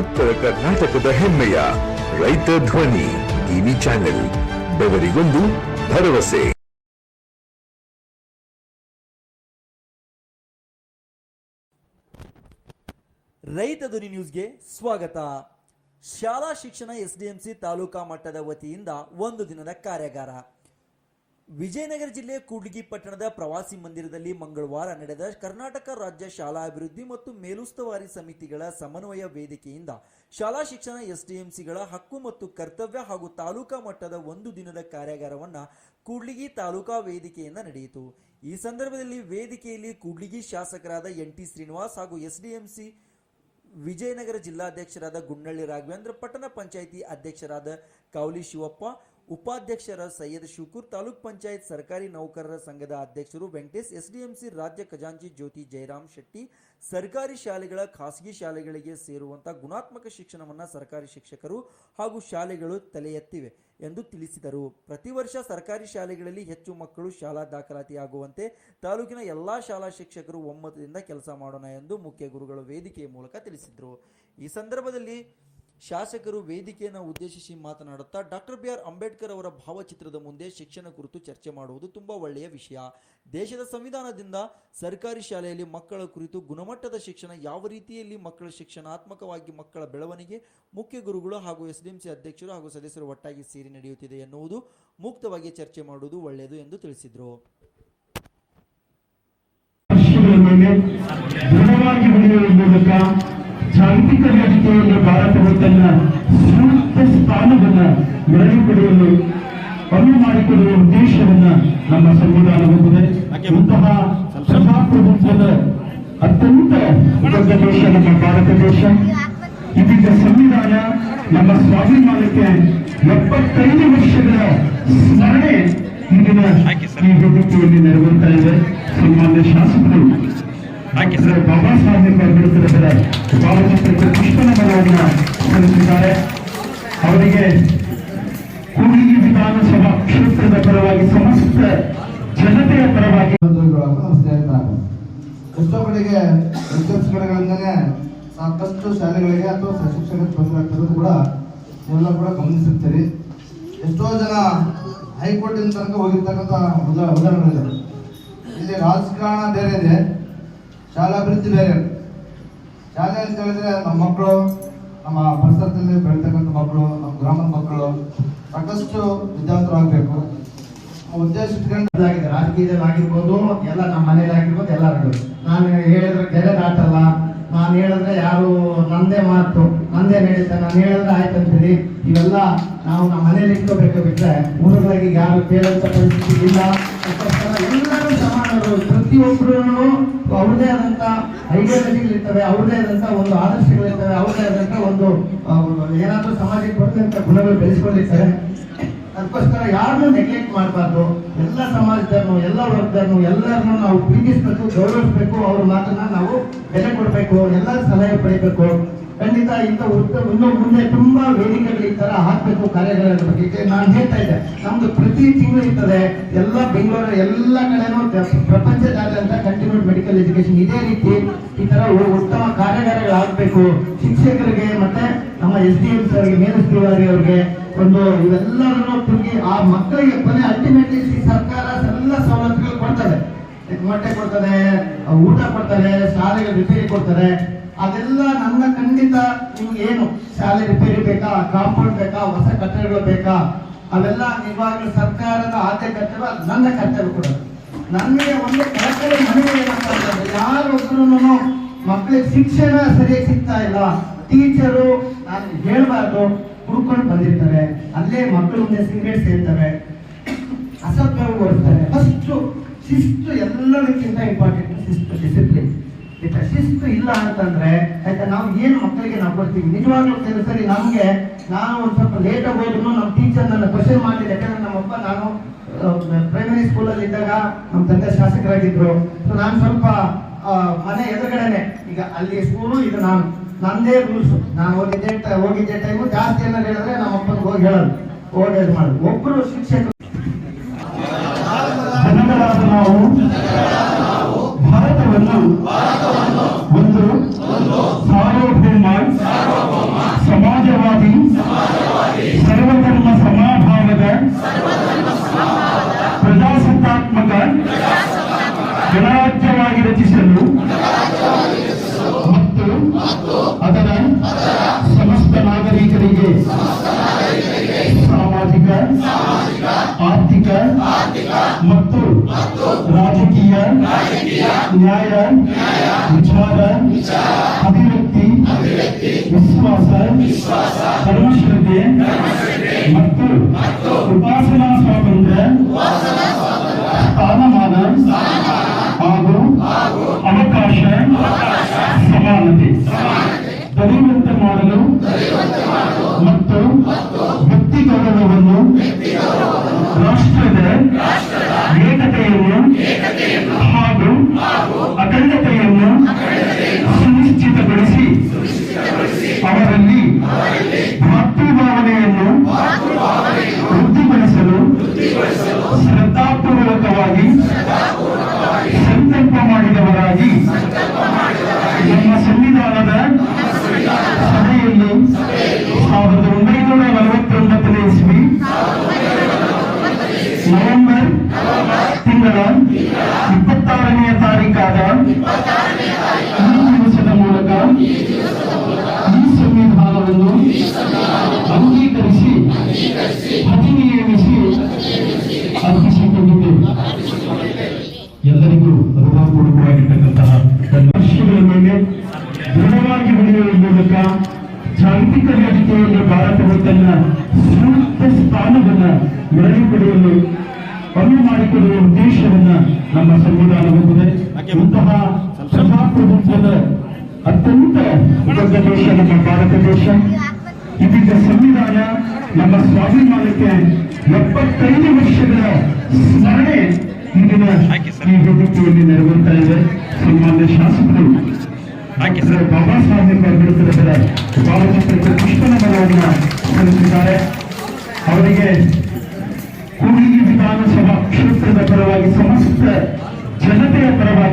ಉತ್ತರ ಕರ್ನಾಟಕದ ಹೆಮ್ಮೆಯ ರೈತ ಧ್ವನಿ ಟಿವಿ ಚಾನೆಲ್, ಬೆವರಿಗೊಂದು ಭರವಸೆ. ರೈತ ಧ್ವನಿ ನ್ಯೂಸ್ಗೆ ಸ್ವಾಗತ. ಶಾಲಾ ಶಿಕ್ಷಣ ಎಸ್ಡಿಎಂಸಿ ತಾಲೂಕಾ ಮಟ್ಟದ ವತಿಯಿಂದ ಒಂದು ದಿನದ ಕಾರ್ಯಾಗಾರ. ವಿಜಯನಗರ ಜಿಲ್ಲೆ ಕೂಡ್ಲಿಗಿ ಪಟ್ಟಣದ ಪ್ರವಾಸಿ ಮಂದಿರದಲ್ಲಿ ಮಂಗಳವಾರ ನಡೆದ ಕರ್ನಾಟಕ ರಾಜ್ಯ ಶಾಲಾ ಅಭಿವೃದ್ಧಿ ಮತ್ತು ಮೇಲುಸ್ತುವಾರಿ ಸಮಿತಿಗಳ ಸಮನ್ವಯ ವೇದಿಕೆಯಿಂದ ಶಾಲಾ ಶಿಕ್ಷಣ ಎಸ್ಡಿಎಂಸಿಗಳ ಹಕ್ಕು ಮತ್ತು ಕರ್ತವ್ಯ ಹಾಗೂ ತಾಲೂಕಾ ಮಟ್ಟದ ಒಂದು ದಿನದ ಕಾರ್ಯಾಗಾರವನ್ನು ಕೂಡ್ಲಿಗಿ ತಾಲೂಕಾ ವೇದಿಕೆಯಿಂದ ನಡೆಯಿತು. ಈ ಸಂದರ್ಭದಲ್ಲಿ ವೇದಿಕೆಯಲ್ಲಿ ಕೂಡ್ಲಿಗಿ ಶಾಸಕರಾದ ಎನ್ ಟಿ ಶ್ರೀನಿವಾಸ್ ಹಾಗೂ ಎಸ್ಡಿಎಂಸಿ ವಿಜಯನಗರ ಜಿಲ್ಲಾಧ್ಯಕ್ಷರಾದ ಗುಂಡಳ್ಳಿ ರಾಘವೇಂದ್ರ, ಪಟ್ಟಣ ಪಂಚಾಯಿತಿ ಅಧ್ಯಕ್ಷರಾದ ಕಾವಲಿ ಶಿವಪ್ಪ ಉಪಾಧ್ಯಕ್ಷರ ಸೈಯದ್ ಶುಕೂರ್ ತಾಲೂಕ್ ಪಂಚಾಯತ್ ಸರ್ಕಾರಿ ನೌಕರರ ಸಂಘದ ಅಧ್ಯಕ್ಷರು ವೆಂಕಟೇಶ್, ಎಸ್ಡಿಎಂಸಿ ರಾಜ್ಯ ಖಜಾಂಚಿ ಜ್ಯೋತಿ ಜಯರಾಮ್ ಶೆಟ್ಟಿ, ಸರ್ಕಾರಿ ಶಾಲೆಗಳ ಖಾಸಗಿ ಶಾಲೆಗಳಿಗೆ ಸೇರುವಂತಹ ಗುಣಾತ್ಮಕ ಶಿಕ್ಷಣವನ್ನ ಸರ್ಕಾರಿ ಶಿಕ್ಷಕರು ಹಾಗೂ ಶಾಲೆಗಳು ತಲೆ ಎತ್ತಿವೆ ಎಂದು ತಿಳಿಸಿದರು. ಪ್ರತಿ ವರ್ಷ ಸರ್ಕಾರಿ ಶಾಲೆಗಳಲ್ಲಿ ಹೆಚ್ಚು ಮಕ್ಕಳು ಶಾಲಾ ದಾಖಲಾತಿಯಾಗುವಂತೆ ತಾಲೂಕಿನ ಎಲ್ಲಾ ಶಾಲಾ ಶಿಕ್ಷಕರು ಒಮ್ಮತದಿಂದ ಕೆಲಸ ಮಾಡೋಣ ಎಂದು ಮುಖ್ಯ ಗುರುಗಳು ವೇದಿಕೆಯ ಮೂಲಕ ತಿಳಿಸಿದರು. ಈ ಸಂದರ್ಭದಲ್ಲಿ ಶಾಸಕರು ವೇದಿಕೆಯನ್ನು ಉದ್ದೇಶಿಸಿ ಮಾತನಾಡುತ್ತಾ ಡಾಕ್ಟರ್ ಬಿ ಆರ್ ಅಂಬೇಡ್ಕರ್ ಅವರ ಭಾವಚಿತ್ರದ ಮುಂದೆ ಶಿಕ್ಷಣ ಕುರಿತು ಚರ್ಚೆ ಮಾಡುವುದು ತುಂಬ ಒಳ್ಳೆಯ ವಿಷಯ. ದೇಶದ ಸಂವಿಧಾನದಿಂದ ಸರ್ಕಾರಿ ಶಾಲೆಯಲ್ಲಿ ಮಕ್ಕಳ ಕುರಿತು ಗುಣಮಟ್ಟದ ಶಿಕ್ಷಣ, ಯಾವ ರೀತಿಯಲ್ಲಿ ಮಕ್ಕಳ ಶಿಕ್ಷಣಾತ್ಮಕವಾಗಿ ಮಕ್ಕಳ ಬೆಳವಣಿಗೆ ಮುಖ್ಯ ಗುರುಗಳು ಹಾಗೂ ಎಸ್ಡಿಎಂಸಿ ಅಧ್ಯಕ್ಷರು ಹಾಗೂ ಸದಸ್ಯರು ಒಟ್ಟಾಗಿ ಸೇರಿ ನಡೆಯುತ್ತಿದೆ ಎನ್ನುವುದು ಮುಕ್ತವಾಗಿ ಚರ್ಚೆ ಮಾಡುವುದು ಒಳ್ಳೆಯದು ಎಂದು ತಿಳಿಸಿದರು. ಜಾಗತಿಕ ವೇದಿಕೆಯಲ್ಲಿ ಭಾರತವು ತನ್ನ ಸೂಕ್ತ ಸ್ಥಾನವನ್ನ ಮೆರಳಿಕೊಡುವಲು ಅನುವು ಮಾಡಿಕೊಡುವ ಉದ್ದೇಶವನ್ನ ನಮ್ಮ ಸಂವಿಧಾನ ಹೊಂದಿದೆ. ಇಂತಹ ಪ್ರಜಾಪ್ರಭುತ್ವದ ಅತ್ಯಂತ ದೊಡ್ಡ ದೇಶ ನಮ್ಮ ಭಾರತ ದೇಶ. ಇದೀಗ ಸಂವಿಧಾನ ನಮ್ಮ ಸ್ವಾಭಿಮಾನಕ್ಕೆ ಎಪ್ಪತ್ತೈದು ವರ್ಷಗಳ ಸ್ಮರಣೆ ಇಂದಿನ ಈ ವೇದಿಕೆಯಲ್ಲಿ ನೆರವೇರ್ತಾ ಇದೆ. ಸನ್ಮಾನ್ಯ ಶಾಸಕರು ಡಾಕ್ಟರ್ ಬಾಬಾ ಸಾಹೇಬ್ ಅವರ ಭಾವಚಿತ್ರಕ್ಕೆ ಪುಷ್ಪನಮನವನ್ನ ಸಲ್ಲಿಸಿದ್ದಾರೆ ಅವರಿಗೆ ಕೂಡ್ಲಿಗಿ ವಿಧಾನಸಭಾ ಕ್ಷೇತ್ರದ ಪರವಾಗಿ ಸಮಸ್ತ ಜನತೆಯ ಪರವಾಗಿ ಎಷ್ಟೋ ಕಡೆಗೆ ವಿದ್ಯಾರ್ಥಿಗಳಿಂದಲೇ ಸಾಕಷ್ಟು ಶಾಲೆಗಳಿಗೆ ಅಥವಾ ಶಿಕ್ಷಣ ತೊಂದರೆ ಆಗ್ತಿರೋದು ಕೂಡ ಎಲ್ಲ ಕೂಡ ಗಮನಿಸಿರ್ತೀರಿ. ಎಷ್ಟೋ ಜನ ಹೈಕೋರ್ಟಿನ ತನಕ ಹೋಗಿರ್ತಕ್ಕಂಥ ಉದಾಹರಣೆ ಉದಾಹರಣೆಗಳಿದೆ ಇಲ್ಲಿ ರಾಜಕಾರಣ ಬೇರೆ ಇದೆ. ಶಾಲಾಭಿವೃದ್ಧಿ ಬೇರೆ ಇದೆ. ಶಾಲೆ ಅಂತ ಹೇಳಿದ್ರೆ ನಮ್ಮ ಮಕ್ಕಳು, ನಮ್ಮ ಪರಿಸರದಲ್ಲಿ ಬೆಳೀತಕ್ಕಂಥ ಮಕ್ಕಳು, ನಮ್ಮ ಗ್ರಾಮದ ಮಕ್ಕಳು ಸಾಕಷ್ಟು ವಿದ್ಯಾರ್ಥಿಗಳಾಗಬೇಕು ಉದ್ದೇಶ ಇಟ್ಕೊಂಡಾಗಿದೆ ರಾಜಕೀಯದಲ್ಲಿ ಆಗಿರ್ಬೋದು ಎಲ್ಲ ನಮ್ಮ ಮನೇಲಿ ಆಗಿರ್ಬೋದು ಎಲ್ಲರೂ ನಾನು ಹೇಳಿದ್ರೆ ಗೆರೆ ದಾಟಲ್ಲ. ನಾನು ಹೇಳಿದ್ರೆ ಯಾರು ನಂದೇ ಮಾತು, ನಂದೇ ನಡೀತಾ. ನಾನು ಹೇಳಿದ್ರೆ ಆಯ್ತು ಅಂತೀರಿ. ಇವೆಲ್ಲ ನಾವು ನಮ್ಮ ಮನೇಲಿ ಇಟ್ಕೋಬೇಕು ಬಿಟ್ಟರೆ ಊರುಗಳಿಗೆ ಯಾರು ಕೇಳುವಂಥ ಪರಿಸ್ಥಿತಿ ಇಲ್ಲ. ಎಲ್ಲರೂ ಪ್ರತಿಯೊಬ್ಬರು ಅವ್ರದೇ ಆದಂತ ಐಡಿಯಾಲಜಿಗಳಿರ್ತವೆ ಅವ್ರದೇ ಆದಂತ ಒಂದು ಆದರ್ಶಗಳಿರ್ತವೆ ಅವ್ರದೇ ಆದಂತ ಒಂದು ಏನಾದರೂ ಸಮಾಜಕ್ಕೆ ಬರ್ತಕ್ಕಂಥ ಗುಣಗಳು ಬೆಳೆಸ್ಕೊಂಡಿರ್ತಾರೆ. ಅದಕ್ಕೋಸ್ಕರ ಯಾರನ್ನೂ ನೆಗ್ಲೆಕ್ಟ್ ಮಾಡಬಾರ್ದು. ಎಲ್ಲ ಸಮಾಜದನ್ನು ಎಲ್ಲ ವರ್ಗದನ್ನು ಎಲ್ಲರನ್ನು ನಾವು ಪ್ರೀತಿಸ್ಬೇಕು, ಗೌರವಿಸ್ಬೇಕು, ಅವ್ರ ಮಾತನ್ನ ನಾವು ಬೆಲೆ ಕೊಡಬೇಕು, ಎಲ್ಲರ ಸಲಹೆ ಪಡಿಬೇಕು. ಖಂಡಿತ ಇಂಥ ಉದ್ದ ಇನ್ನೂ ಮುಂದೆ ತುಂಬಾ ವೇದಿಕೆಗಳು ಈ ತರ ಹಾಕ್ಬೇಕು ಕಾರ್ಯಗಳ ಬಗ್ಗೆ. ನಾನು ಹೇಳ್ತಾ ಇದ್ದೆ, ನಮ್ದು ಪ್ರತಿ ತಿಂಗಳು ಇರ್ತದೆ, ಎಲ್ಲ ಬೆಂಗಳೂರು, ಎಲ್ಲ ಕಡೆನೂ ಪ್ರ- ಪ್ರಪಂಚದಾದ್ಯಂತ ಕಂಟಿನ್ಯೂಡ್ ಮೆಡಿಕಲ್ ಎಜುಕೇಶನ್ ಇದೇ ರೀತಿ ಈ ತರ ಉತ್ತಮ ಕಾರ್ಯಾಗಾರಗಳು ಆಗ್ಬೇಕು. ಶಿಕ್ಷಕರಿಗೆ ಮತ್ತೆ ನಮ್ಮ ಎಸ್ ಡಿ ಎಂ ಅವರಿಗೆ ಮೇಲುಸ್ತುವಾರಿ ಅವ್ರಿಗೆ ಒಂದು ಇವೆಲ್ಲರನ್ನು ತಿರುಗಿ ಆ ಮಕ್ಕಳಿಗೆ ಕೊನೆ ಅಲ್ಟಿಮೇಟ್ಲಿ ಸರ್ಕಾರ ಎಲ್ಲ ಸವಲತ್ತುಗಳು ಕೊಡ್ತದೆ. ಮೊಟ್ಟೆ ಕೊಡ್ತದೆ ಊಟ ಕೊಡ್ತಾರೆ ಶಾಲೆಗೆ ರಿಪೇರಿ ಕೊಡ್ತಾರೆ ಅದೆಲ್ಲ ನನ್ನ ಖಂಡಿತ ನಿಮ್ಗೆ ಏನು ಶಾಲೆ ರಿಪೇರಿ ಬೇಕಾ? ಕಾಂಪೌಂಡ್ ಬೇಕಾ? ಹೊಸ ಕಟ್ಟಡಗಳು ಬೇಕಾ? ಅವೆಲ್ಲ ನಿಜವಾಗ್ಲೂ ಸರ್ಕಾರದ ಆದ್ಯ ಕರ್ತವ್ಯ, ನನ್ನ ಕರ್ತವ್ಯ ಕೂಡ. ನನಗೆ ಒಂದು ಕಳಕಳಿ ಮನವಿ ಏನಪ್ಪ ಅಂತಂದ್ರೆ ಮಕ್ಕಳಿಗೆ ಶಿಕ್ಷಣ ಸರಿಯಾಗಿ ಸಿಗ್ತಾ ಇಲ್ಲ. ಟೀಚರು ನಾನು ಹೇಳಬಾರ್ದು, ಹುಡ್ಕೊಂಡು ಬಂದಿರ್ತಾರೆ. ಅಲ್ಲೇ ಮಕ್ಕಳು ಮುಂದೆ ಸಿಗರೇಟ್ ಸೇರ್ತಾರೆ. ಅಸಭ್ಯ ಓಡಿಸ್ತಾರೆ. ಫಸ್ಟು ಶಿಸ್ತು ಎಲ್ಲದಕ್ಕಿಂತ ಇಂಪಾರ್ಟೆಂಟ್ ಶಿಸ್ತು ಡಿಸಿಪ್ಲಿನ್ ಆಯ್ತಾ ಶಿಸ್ತು ಇಲ್ಲ ಅಂತಂದ್ರೆ, ಆಯ್ತಾ, ನಾವು ಏನು ಮಕ್ಕಳಿಗೆ ನಾವು ಕೊಡ್ತೀವಿ? ನಿಜವಾಗ್ಲೂ ಕೆಲವು ಸರಿ, ನಮ್ಗೆ ನಾನು ಒಂದ್ ಸ್ವಲ್ಪ ಲೇಟ್ ಆಗಿ ನಮ್ಮ ಟೀಚರ್ ನನ್ನ ಕ್ವಶನ್ ಮಾಡಿದೆ ಯಾಕಂದ್ರೆ ನಮ್ಮಪ್ಪ ನಾನು ಪ್ರೈಮರಿ ಸ್ಕೂಲಲ್ಲಿ ಇದ್ದಾಗ ನಮ್ಮ ತಂದೆ ಶಾಸಕರಾಗಿದ್ರು. ಸೊ ನಾನು ಸ್ವಲ್ಪ ಮನೆ ಎದುರುಗಡೆನೆ. ಈಗ ಅಲ್ಲಿ ಸ್ಕೂಲು ಇದು ನಾನು, ನಂದೇ ರೂಲ್ಸ್ ನಾನು ಹೋಗಿದ್ದೆ ಹೋಗಿದ್ದೆ ಟೈಮು ಜಾಸ್ತಿ ಏನಾದ್ರು ಹೇಳಿದ್ರೆ ನಮ್ಮ ಹೋಗಿ ಹೇಳೋದು. ಹೋಗಿ ಇದು ಮಾಡೋದು. ಒಬ್ರು ಶಿಕ್ಷಕರು. ಭಾರತವನ್ನು ನ್ಯಾಯ ವಿಚಾರ ಅಭಿವ್ಯಕ್ತಿ ವಿಶ್ವಾಸ ಧರ್ಮಶ್ರದ್ಧೆ ಮತ್ತು ಉಪಾಸನಾ ಅವರಲ್ಲಿ ಜಾಗತಿಕ ವೇದಿಕೆಯಲ್ಲಿ ಭಾರತವು ತನ್ನ ಸೂಕ್ತ ಸ್ಥಾನವನ್ನು ಮರಳಿ ಪಡೆಯಲು ಅನುವು ಮಾಡಿಕೊಳ್ಳುವ ಉದ್ದೇಶವನ್ನ ನಮ್ಮ ಸಂವಿಧಾನ ಹೊಂದಿದೆ. ಇಂತಹ ಪ್ರಜಾಪ್ರಭುತ್ವದ ಅತ್ಯಂತ ದೊಡ್ಡ ದೇಶ ನಮ್ಮ ಭಾರತ ದೇಶ. ಇದೀಗ ಸಂವಿಧಾನ ನಮ್ಮ ಸ್ವಾಭಿಮಾನಕ್ಕೆ ಎಪ್ಪತ್ತೈದು ವರ್ಷಗಳ ಸ್ಮರಣೆ ಇಂದಿನ ಈ ವೇದಿಕೆಯಲ್ಲಿ ನೆರವೇರ್ತಾ ಇದೆ. ಸನ್ಮಾನ್ಯ ಶಾಸಕರು ಡಾಕ್ಟರ್ ಬಾಬಾ ಸಾಹೇಬ್ ಅಂಬೇಡ್ಕರ್ ಭಾವಚಿತ್ರಕ್ಕೆ ಪುಷ್ಪನಮನವನ್ನು ಸಲ್ಲಿಸಿದ್ದಾರೆ ಅವರಿಗೆ ಕೂಡ್ಲಿಗಿ ವಿಧಾನಸಭಾ ಕ್ಷೇತ್ರದ ಪರವಾಗಿ ಸಮಸ್ತ ಜನತೆಯ ಪರವಾಗಿ